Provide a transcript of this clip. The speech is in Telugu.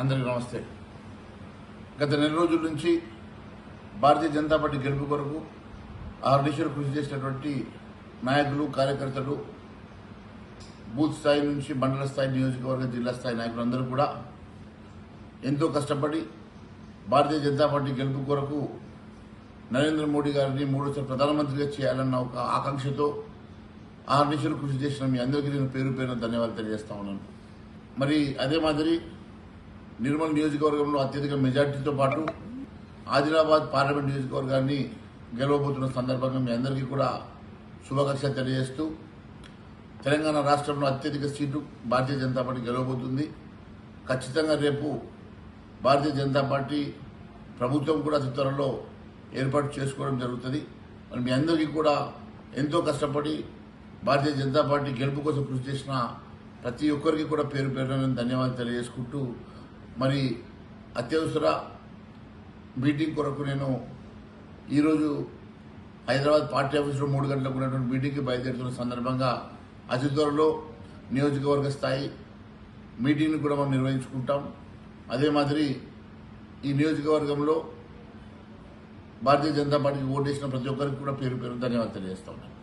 అందరికీ నమస్తే. గత నెల రోజుల నుంచి భారతీయ జనతా పార్టీ గెలుపు కొరకు ఆర్డిషలు కృషి చేసినటువంటి నాయకులు కార్యకర్తలు బూత్ స్థాయి నుంచి మండల స్థాయి నియోజకవర్గ జిల్లా స్థాయి నాయకులందరూ కూడా ఎంతో కష్టపడి భారతీయ జనతా పార్టీ గెలుపు కొరకు నరేంద్ర మోడీ గారిని మూడోసారి ప్రధానమంత్రిగా చేయాలన్న ఒక ఆకాంక్షతో ఆర్డిషలు కృషి చేసిన మీ అందరికీ నేను పేరు పేరున ధన్యవాదాలు తెలియజేస్తా ఉన్నాను. మరి అదే మాదిరి నిర్మల్ నియోజకవర్గంలో అత్యధిక మెజార్టీతో పాటు ఆదిలాబాద్ పార్లమెంట్ నియోజకవర్గాన్ని గెలవబోతున్న సందర్భంగా మీ అందరికీ కూడా శుభాకాంక్షలు తెలియజేస్తూ తెలంగాణ రాష్ట్రంలో అత్యధిక సీటు భారతీయ జనతా పార్టీ గెలవబోతుంది. ఖచ్చితంగా రేపు భారతీయ జనతా పార్టీ ప్రభుత్వం కూడా అతి త్వరలో ఏర్పాటు చేసుకోవడం జరుగుతుంది. మరి మీ అందరికీ కూడా ఎంతో కష్టపడి భారతీయ జనతా పార్టీ గెలుపు కోసం కృషి చేసిన ప్రతి ఒక్కరికి కూడా పేరు పేరున ధన్యవాదాలు తెలియజేసుకుంటూ మరి అత్యవసర మీటింగ్ కొరకు నేను ఈరోజు హైదరాబాద్ పార్టీ ఆఫీసులో మూడు గంటలకు ఉన్నటువంటి మీటింగ్కి బయలుదేరుతున్న సందర్భంగా అతి త్వరలో నియోజకవర్గ స్థాయి మీటింగ్ని కూడా మనం నిర్వహించుకుంటాం. అదే మాదిరి ఈ నియోజకవర్గంలో భారతీయ జనతా పార్టీకి ఓటేసిన ప్రతి ఒక్కరికి కూడా పేరు పేరు ధన్యవాదాలు తెలియజేస్తా ఉన్నాను.